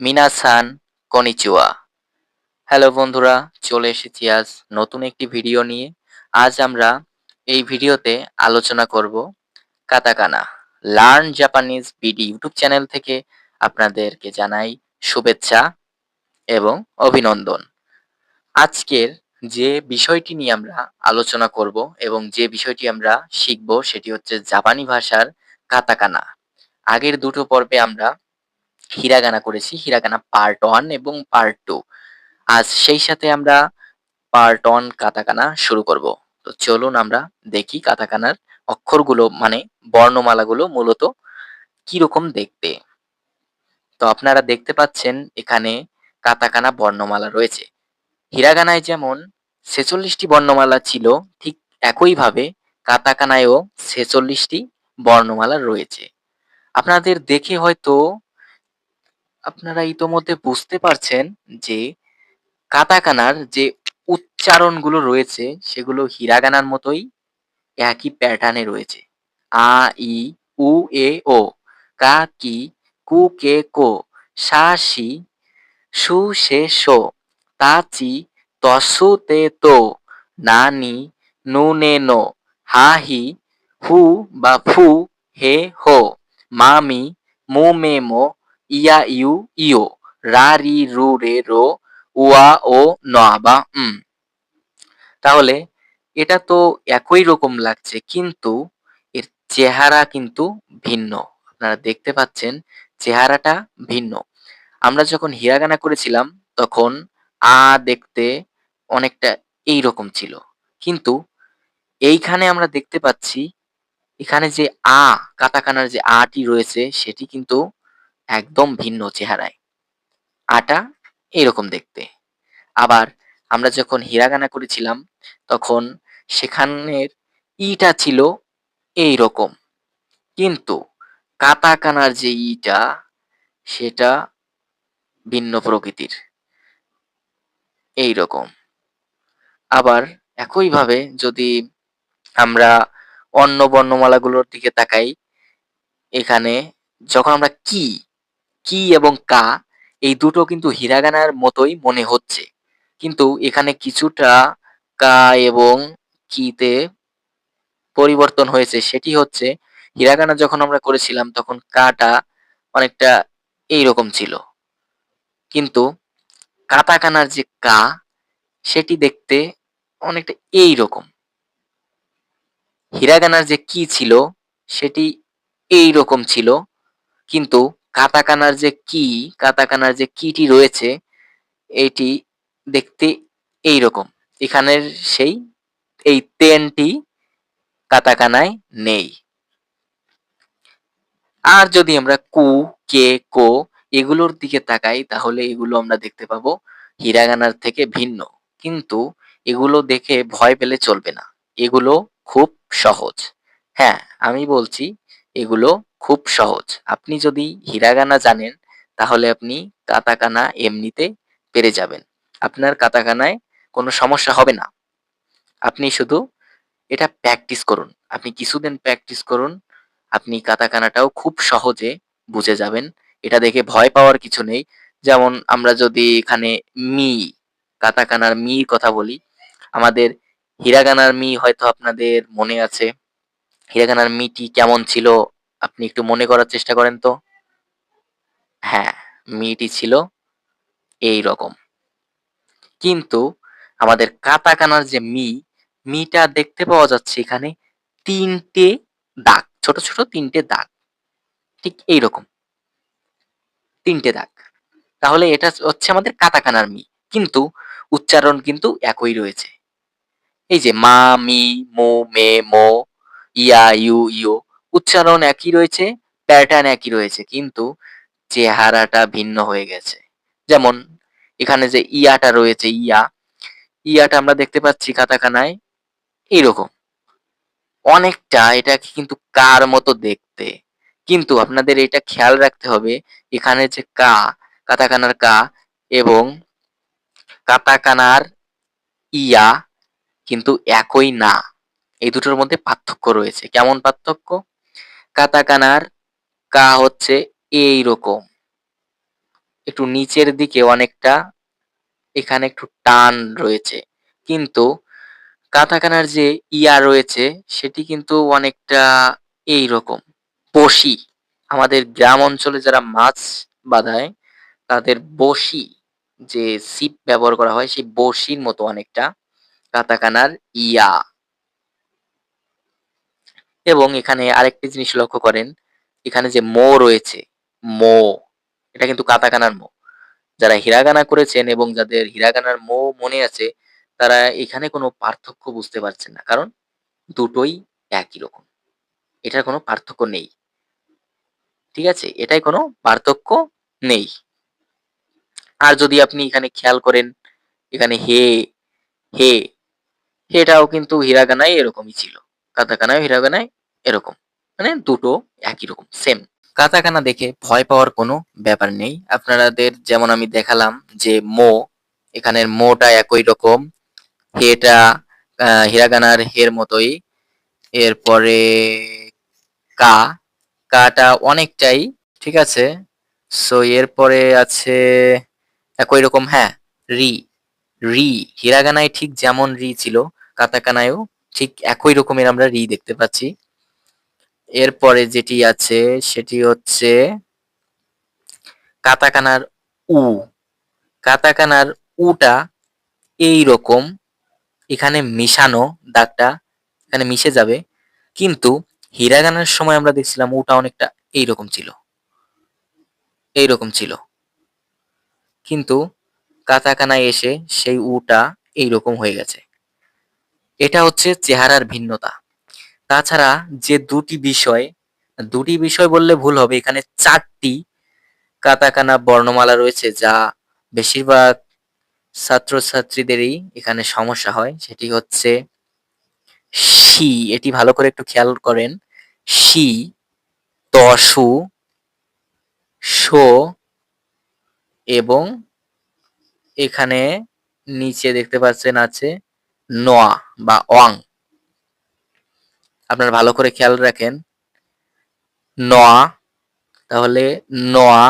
মিনাসান konnichiwa hello বন্ধুরা, চলে এসেছি আজ নতুন একটি ভিডিও নিয়ে। আজ আমরা এই ভিডিওতে আলোচনা করব katakana, learn Japanese BD YouTube channel থেকে আপনাদেরকে জানাই শুভেচ্ছা এবং অভিনন্দন। আজকের যে বিষয়টি নিয়ে আমরা আলোচনা করব এবং যে বিষয়টি আমরা শিখব সেটি হচ্ছে জাপানি ভাষার কাতাকানা। আগের দুটো পর্বে আমরা হিরাগানা করেছি, হিরাগানা পার্ট ওয়ান এবং পার্ট টু আজ সেই সাথে আমরা পার্ট ওয়ান কাতাকানা শুরু করব। তো চলুন আমরা দেখি কাতাকানার অক্ষরগুলো মানে বর্ণমালাগুলো মূলত কীরকম দেখতে। তো আপনারা দেখতে পাচ্ছেন এখানে কাতাকানা বর্ণমালা রয়েছে। হিরাগানায় যেমন ছেচল্লিশটি বর্ণমালা ছিল, ঠিক একইভাবে কাতাকানায়ও ছেচল্লিশটি বর্ণমালা রয়েছে। আপনাদের দেখে হয়তো আপনারা ইতোমধ্যে বুঝতে পারছেন যে কাতাকানার যে উচ্চারণগুলো রয়েছে, সেগুলো হিরাগানার মতোই একই প্যাটার্নে রয়েছে। আ, ই, উ, এ, ও, কা, কি, কু, কে, কো, সা সি সু, সে, সো, তা, চি তসু তে, তো, না, নি, নু, নে, নো, হা, হি, হু, বা, ফু, হে, হো মামি মু, মে, মো ইয়া ইউ ইও রা রি রু রে রো উয়া ও না বা উম তাহলে এটা তো একই রকম লাগছে কিন্তু এর চেহারা কিন্তু ভিন্ন আপনারা দেখতে পাচ্ছেন চেহারাটা ভিন্ন আমরা যখন হিরাগানা করেছিলাম তখন আ দেখতে অনেকটা এই রকম ছিল কিন্তু এইখানে আমরা দেখতে পাচ্ছি এখানে যে আ কাতাকানার যে আটি রয়েছে সেটি কিন্তু একদম ভিন্ন চেহারায়। আটা এরকম দেখতে। আবার আমরা যখন হিরাগানা করেছিলাম, তখন সেখানের ইটা ছিল এই রকম কিন্তু কাতাকানার যে ইটা, সেটা ভিন্ন প্রকৃতির। এই রকম আবার একইভাবে যদি আমরা অন্য বর্ণমালাগুলোর দিকে তাকাই, এখানে যখন আমরা কি কি এবং কা, এই দুটো কিন্তু হিরাগানার মতোই মনে হচ্ছে। কিন্তু এখানে কিছুটা কা এবং কিতে পরিবর্তন হয়েছে। সেটি হচ্ছে, হিরাগানা যখন আমরা করেছিলাম, তখন কাটা অনেকটা এই রকম ছিল। কিন্তু কাতাকানার যে কা, সেটি দেখতে অনেকটা এই রকম হিরাগানার যে কি ছিল, সেটি এই রকম ছিল। কিন্তু কাতাকানার যে কি, কাতাকানার যে কিটি রয়েছে, এটি দেখতে এই রকম এখানের সেই, এই তেনটি কাতাকানায় নেই। আর যদি আমরা কু, কে, কো এগুলোর দিকে তাকাই, তাহলে এগুলো আমরা দেখতে পাবো হিরাগানার থেকে ভিন্ন। কিন্তু এগুলো দেখে ভয় পেলে চলবে না। এগুলো খুব সহজ। হ্যাঁ আমি বলছি এগুলো খুব সহজ। আপনি যদি হিরাগানা জানেন, তাহলে আপনি কাতাকানা এমনিতে পেরে যাবেন। আপনার কাতাকানায় কোনো সমস্যা হবে না। আপনি শুধু এটা প্র্যাকটিস করুন। আপনি কিছুদিন প্র্যাকটিস করুন, আপনি কাতাকানাটাও খুব সহজে বুঝে যাবেন। এটা দেখে ভয় পাওয়ার কিছু নেই। যেমন আমরা যদি এখানে মি, কাতাকানার মির কথা বলি, আমাদের হিরাগানার মি হয়তো আপনাদের মনে আছে। হিরাগানার মিটি কেমন ছিল? আপনি একটু মনে করার চেষ্টা করেন তো। হ্যাঁ মিটি ছিল এই রকম কিন্তু আমাদের কাতাকানার যে মি, মিটা দেখতে পাওয়া যাচ্ছে এখানে তিনটে দাগ, ছোট ছোট তিনটে দাগ। ঠিক এই রকম তিনটে দাগ। তাহলে এটা হচ্ছে আমাদের কাতাকানার মি। কিন্তু উচ্চারণ কিন্তু একই রয়েছে। এই যে মা, মি, মো, মে, মো, ইয়া, ইউ ইউ উচ্চারণ একই রয়েছে প্যাটার্ন একই রয়েছে, কিন্তু চেহারাটা ভিন্ন হয়ে গেছে। যেমন এখানে যে ইয়াটা রয়েছে, ইয়া, ইয়াটা আমরা দেখতে পাচ্ছি কাতাকানায় এইরকম অনেকটা এটা কিন্তু কার মতো দেখতে। কিন্তু আপনাদের এটা খেয়াল রাখতে হবে, এখানে যে কা কাতাকানার কা এবং কাতাকানার ইয়া কিন্তু একই না। এই দুটোর মধ্যে পার্থক্য রয়েছে। কেমন পার্থক্য? কাতাকানার কা হচ্ছে এই রকম। একটু নিচের দিকে অনেকটা, এখানে একটু টান রয়েছে। কিন্তু কাতাকানার যে ইয়া রয়েছে, সেটি কিন্তু অনেকটা এইরকম বসি। আমাদের গ্রাম অঞ্চলে যারা মাছ বাঁধায়, তাদের বসি যে ছিপ ব্যবহার করা হয়, সেই বসির মতো অনেকটা কাতাকানার ইয়া। এবং এখানে আরেকটি জিনিস লক্ষ্য করেন, এখানে যে মো রয়েছে, মো, এটা কিন্তু কাতাকানার মো। যারা হিরাগানা করেছেন এবং যাদের হিরাগানার মো মনে আছে, তারা এখানে কোনো পার্থক্য বুঝতে পারছেন না, কারণ দুটোই একই রকম। এটার কোনো পার্থক্য নেই। ঠিক আছে? এটাই কোনো পার্থক্য নেই। আর যদি আপনি এখানে খেয়াল করেন, এখানে হে হে, হেটাও কিন্তু হিরাগানায় এরকমই ছিল। কাতাকানায় হিরাগানায় এরকম। মানে দুটো একই রকম সেম কাতাকানা দেখে ভয় পাওয়ার কোনো ব্যাপার নেই। আপনাদের যেমন আমি দেখালাম যে মো, এখানের মোটা একই রকম। হেটা হিরাগানার হের মতোই। এরপরে কা, কাটা অনেকটাই, ঠিক আছে? সো এরপরে আছে একই রকম হ্যাঁ রি। রি, হিরাগানায় ঠিক যেমন রি ছিল, কাতাকানায়ও ঠিক একই রকমের আমরা রি দেখতে পাচ্ছি। এরপরে যেটি আছে, সেটি হচ্ছে কাতাকানার উ। কাতাকানার উটা এই রকম এখানে মিশানো দাগটা এখানে মিশে যাবে। কিন্তু হিরাগানার সময় আমরা দেখছিলাম উটা অনেকটা এইরকম ছিল। এইরকম ছিল। কিন্তু কাতাকানায় এসে সেই উটা এইরকম হয়ে গেছে। এটা হচ্ছে চেহারার ভিন্নতা। তাছাড়া যে দুটি বিষয় দুটি বিষয় বললে ভুল হবে, এখানে চারটি কাতাকানা বর্ণমালা রয়েছে যা বেশিরভাগ ছাত্রছাত্রীদেরই এখানে সমস্যা হয়। সেটি হচ্ছে শি, এটি ভালো করে একটু খেয়াল করেন। শি, তসু, শো এবং এখানে নিচে দেখতে পাচ্ছেন আছে নোয়া বা ওয়াং। আপনারা ভালো করে খেয়াল রাখেন। নোয়া, তাহলে নোয়া,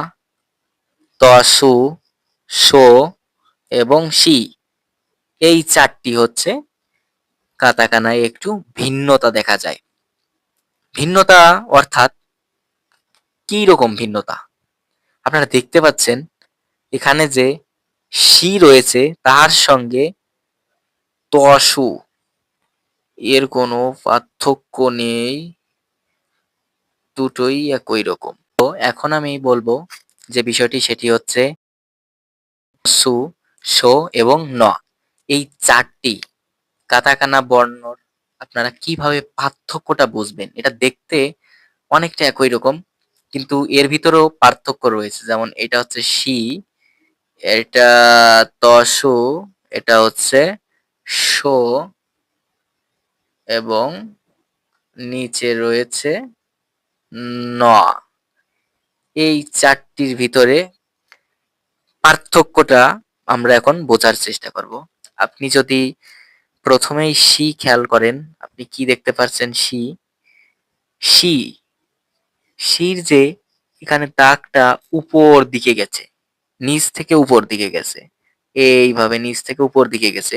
তসু শো এবং শি। এই চারটি হচ্ছে কাতাকানায় একটু ভিন্নতা দেখা যায়। ভিন্নতা অর্থাৎ কি রকম ভিন্নতা? আপনারা দেখতে পাচ্ছেন এখানে যে শি রয়েছে, তার সঙ্গে তসু। এর কোনো পার্থক্য নেই। দুটোই একই রকম। তো এখন আমি বলব যে বিষয়টি সেটি হচ্ছে সু শো এবং ন। এই চারটি কাতাকানা বর্ণর আপনারা কীভাবে পার্থক্যটা বুঝবেন? এটা দেখতে অনেকটা একই রকম, কিন্তু এর ভিতরেও পার্থক্য রয়েছে। যেমন এটা হচ্ছে শি এটা তসু, এটা হচ্ছে শো এবং নিচে রয়েছে ন। এই চারটির ভিতরে পার্থক্যটা আমরা এখন বোঝার চেষ্টা করব। আপনি যদি প্রথমেই শি খেয়াল করেন, আপনি কি দেখতে পাচ্ছেন শি? শি। শির যে এখানে দাগটা উপর দিকে গেছে, নিচ থেকে উপর দিকে গেছে, এইভাবে নিচ থেকে উপর দিকে গেছে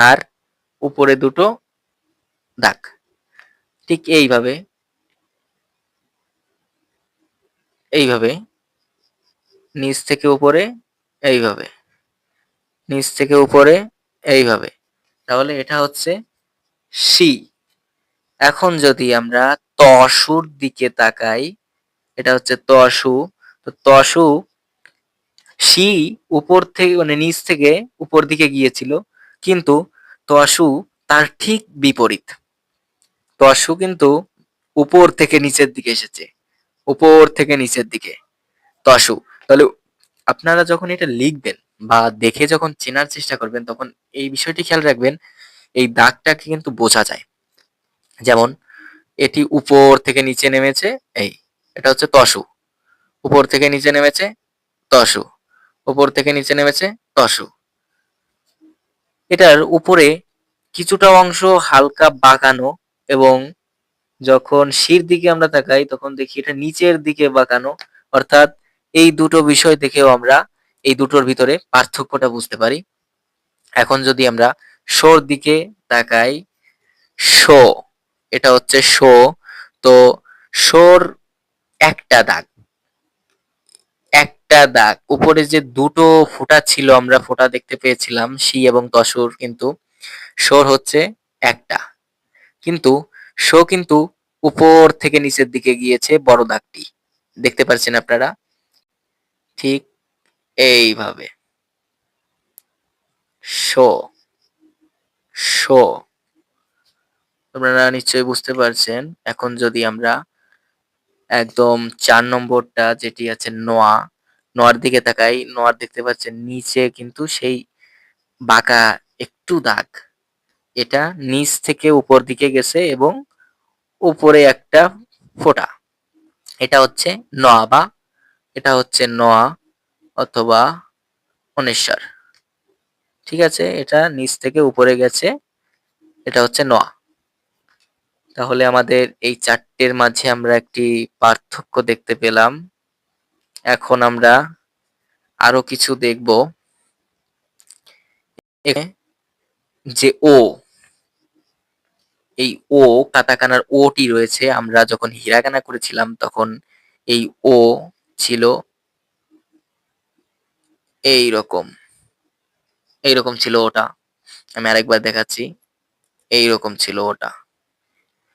আর উপরে দুটো দাগ। ঠিক এইভাবে এইভাবে, নিচ থেকে উপরে এইভাবে, নিচ থেকে উপরে এইভাবে। তাহলে এটা হচ্ছে সি এখন যদি আমরা তসুর দিকে তাকাই, এটা হচ্ছে তসু। তো তসু সি উপর থেকে মানে নিচ থেকে উপর দিকে গিয়েছিল। কিন্তু তসু তার ঠিক বিপরীত। তসু কিন্তু উপর থেকে নিচের দিকে এসেছে। উপর থেকে নিচের দিকে। তসু তাহলে আপনারা যখন এটা লিখবেন বা দেখে যখন চেনার চেষ্টা করবেন, তখন এই বিষয়টি খেয়াল রাখবেন, এই দাগটাকে কিন্তু বোঝা যায়। যেমন, এটি উপর থেকে নিচে নেমেছে, এই, এটা হচ্ছে তসু উপর থেকে নিচে নেমেছে তসু উপর থেকে নিচে নেমেছে তসু এটার উপরে কিছুটা অংশ হালকা বাঁকানো এবং যখন শির দিকে আমরা তাকাই, তখন দেখি এটা নিচের দিকে বাঁকানো। অর্থাৎ এই দুটো বিষয় দেখেও আমরা এই দুটোর ভিতরে পার্থক্যটা বুঝতে পারি। এখন যদি আমরা শোর দিকে তাকাই, শো, এটা হচ্ছে শো। তো শোর একটা দাগ। একটা দাগ। উপরে যে দুটো ফোঁটা ছিল, আমরা ফোঁটা দেখতে পেয়েছিলাম শি এবং তসুর কিন্তু। শোর হচ্ছে একটা। কিন্তু শো কিন্তু উপর থেকে নিচের দিকে গিয়েছে বড় দাগটি। দেখতে পাচ্ছেন আপনারা? ঠিক এইভাবে। শো। শো। আপনারা নিশ্চয়ই বুঝতে পারছেন। এখন যদি আমরা একদম চার নম্বরটা, যেটি আছে নোয়া নোয়ার দিকে তাকাই নোয়ার দেখতে পাচ্ছেন নিচে কিন্তু সেই বাঁকা একটু দাগ। এটা নিচ থেকে উপর দিকে গেছে এবং উপরে একটা ফোঁটা। এটা হচ্ছে নোয়া বা এটা হচ্ছে নোয়া অথবা অনেশ্বর। ঠিক আছে, এটা নিচ থেকে উপরে গেছে, এটা হচ্ছে নোয়া। তাহলে আমাদের এই চারটের মাঝে আমরা একটি পার্থক্য দেখতে পেলাম। এখন আমরা আরও কিছু দেখব। যে ও এই ও কাতাকানার ওটি রয়েছে। আমরা যখন হিরাগানা করেছিলাম, তখন এই ও ছিল এই রকম এই রকম ছিল ওটা। আমি আরেকবার দেখাচ্ছি। এই রকম ছিল ওটা।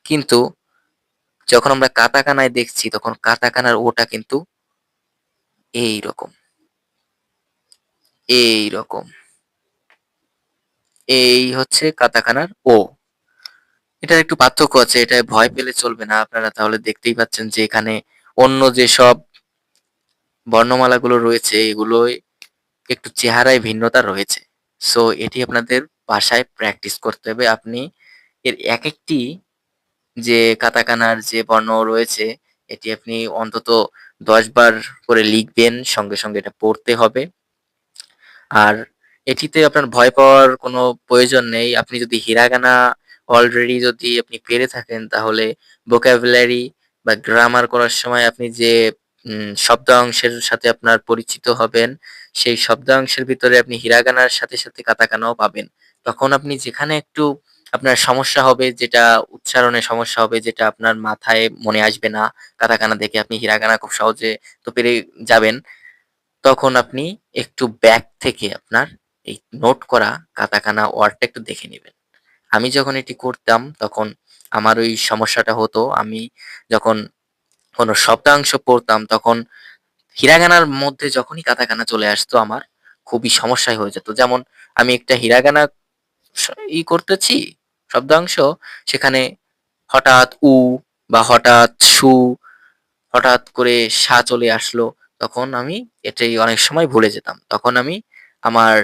কিন্তু যখন আমরা কাতাকানায় দেখছি, তখন কাতাকানার ওটা কিন্তু এই রকম এই রকম এই হচ্ছে কাতাকানার ও। এটার একটু পার্থক্য আছে, এটা ভয় পেলে চলবে না আপনারা তাহলে দেখতেই পাচ্ছেন যে এখানে অন্য যে যেসব বর্ণমালাগুলো রয়েছে এগুলোই একটু চেহারায় ভিন্নতা রয়েছে। সো এটি আপনাদের বাসায় প্র্যাকটিস করতে হবে। আপনি এর এক একটি যে কাতাকানার যে বর্ণ রয়েছে এটি আপনি অন্তত দশ বার করে লিখবেন, সঙ্গে সঙ্গে এটা পড়তে হবে। আর এটিতে আপনার ভয় পাওয়ার কোনো প্রয়োজন নেই। আপনি যদি হিরাগানা অলরেডি যদি আপনি পেরে থাকেন, তাহলে ভোকাবুলারি বা গ্রামার করার সময় আপনি যে শব্দ অংশের সাথে আপনার পরিচিত হবেন, সেই শব্দাংশের ভিতরে আপনি হিরাগানার সাথে সাথে কাতাকানাও পাবেন। তখন আপনি যেখানে একটু আপনার সমস্যা হবে, যেটা উচ্চারণে সমস্যা হবে, যেটা আপনার মাথায় মনে আসবে না কাতাকানা দেখে আপনি হিরাগানা খুব সহজে তো পেরে যাবেন। তখন আপনি একটু ব্যাক থেকে আপনার এই নোট করা কাতাকানা ওয়ার্ডটা একটু দেখে নেবেন। আমি যখন এটি করতাম, তখন আমার ওই সমস্যাটা হতো। আমি যখন কোনো শব্দাংশ পড়তাম, তখন হিরাগানার মধ্যে যখনই কাতাকানা চলে আসতো আমার, খুবই সমস্যায় হয়ে যেত। যেমন আমি একটা হিরাগানা ই করতেছি শব্দাংশ, সেখানে হঠাৎ উ বা হঠাৎ সু, হঠাৎ করে সা চলে আসলো, তখন আমি এটাই অনেক সময় ভুলে যেতাম। তখন আমি আমার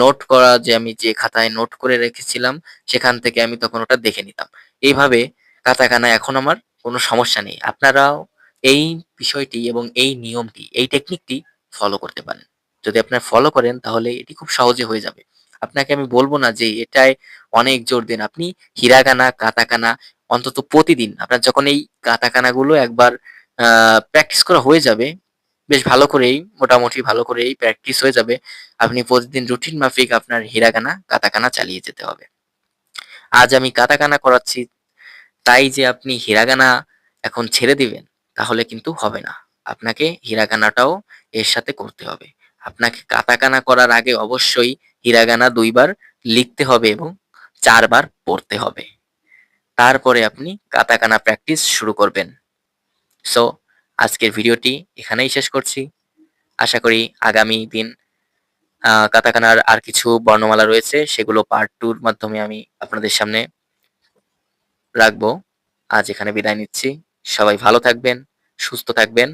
নোট করা যে আমি যে খাতায় নোট করে রেখেছিলাম, সেখান থেকে আমি তখন ওটা দেখে নিতাম। এইভাবে কাতাকানা এখন আমার কোনো সমস্যা নেই। আপনারাও এই বিষয়টি এবং এই নিয়মটি, এই টেকনিকটি ফলো করতে পারেন। যদি আপনার ফলো করেন, তাহলে এটি খুব সহজে হয়ে যাবে। আপনাকে আমি বলব না যে এটাই অনেক জোর দিন। আপনি হিরাগানা কাতাকানা অন্তত প্রতিদিন আপনার যখন এই কাতাকানা গুলো একবার প্র্যাকটিস করা হয়ে যাবে, বেশ ভালো করেই, মোটামুটি ভালো করেই প্র্যাকটিস হয়ে যাবে, আপনি প্রতিদিন রুটিন মাফিক আপনার হিরাগানা কাতাকানা চালিয়ে যেতে হবে। আজ আমি কাতাকানা করাচ্ছি, তাই যে আপনি হিরাগানা এখন ছেড়ে দিবেন, তাহলে কিন্তু হবে না। আপনাকে হিরাগানাটাও এর সাথে করতে হবে। আপনাকে কাতাকানা করার আগে অবশ্যই হিরাগানা দুইবার লিখতে হবে এবং চারবার পড়তে হবে। তারপরে আপনি কাতাকানা প্র্যাকটিস শুরু করবেন। সো আজকের ভিডিওটি এখানেই শেষ করছি। আশা করি আগামী দিন কাতাকানার আর কিছু বর্ণমালা রয়েছে, সেগুলো পার্ট টুর মাধ্যমে আমি আপনাদের সামনে রাখব। আজ এখানে বিদায় নিচ্ছি। সবাই ভালো থাকবেন, সুস্থ থাকবেন।